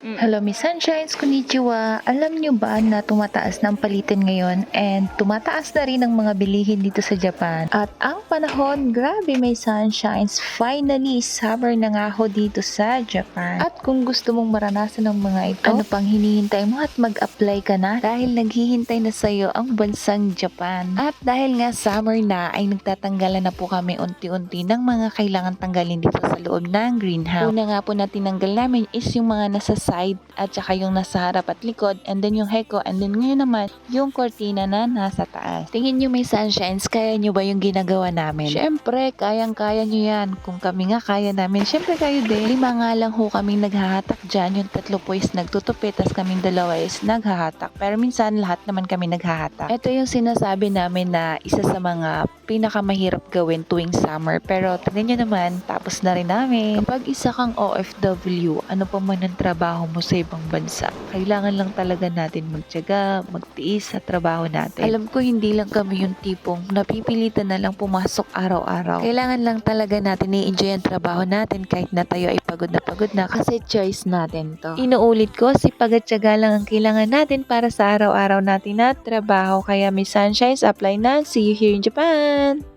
Hello, Miss Sunshines, konnichiwa. Alam nyo ba na tumataas na ang palitin ngayon and tumataas na rin ang mga bilihin dito sa Japan? At ang panahon, grabe may sunshines. Finally, summer na nga ho dito sa Japan. At kung gusto mong maranasan ng mga ito, ano pang hinihintay mo at mag-apply ka na dahil naghihintay na sa'yo ang bansang Japan. At dahil nga summer na, ay nagtatanggalan na po kami unti-unti ng mga kailangan tanggalin dito sa loob ng greenhouse. Una nga po na tinanggal namin is yung mga nasa side at saka yung nasa harap at likod and then yung heko and then ngayon naman yung kortina na nasa taas. Tingin nyo may sunshines, kaya nyo ba yung ginagawa namin? Syempre, kayang-kaya nyo yan. Kung kami nga kaya namin, syempre kayo din. Lima nga lang ho kaming naghahatak dyan. Yung tatlo po is nagtutupi, tas kaming dalawa is naghahatak. Pero minsan lahat naman kami naghahatak. Ito yung sinasabi namin na isa sa mga pinakamahirap gawin tuwing summer. Pero tingnan nyo naman, tapos na rin namin. Kapag isa kang OFW, ano pa man ang trabaho mo sa ibang bansa, kailangan lang talaga natin magtyaga, magtiis sa trabaho natin. Alam ko hindi lang kami yung tipong napipilitan na lang pumasok araw-araw. Kailangan lang talaga natin i-enjoy ang trabaho natin kahit na tayo ay pagod na pagod na kasi choice natin to. Inuulit ko, sipag at tiyaga lang ang kailangan natin para sa araw-araw natin na trabaho. Kaya may sunshines, apply na. See you here in Japan!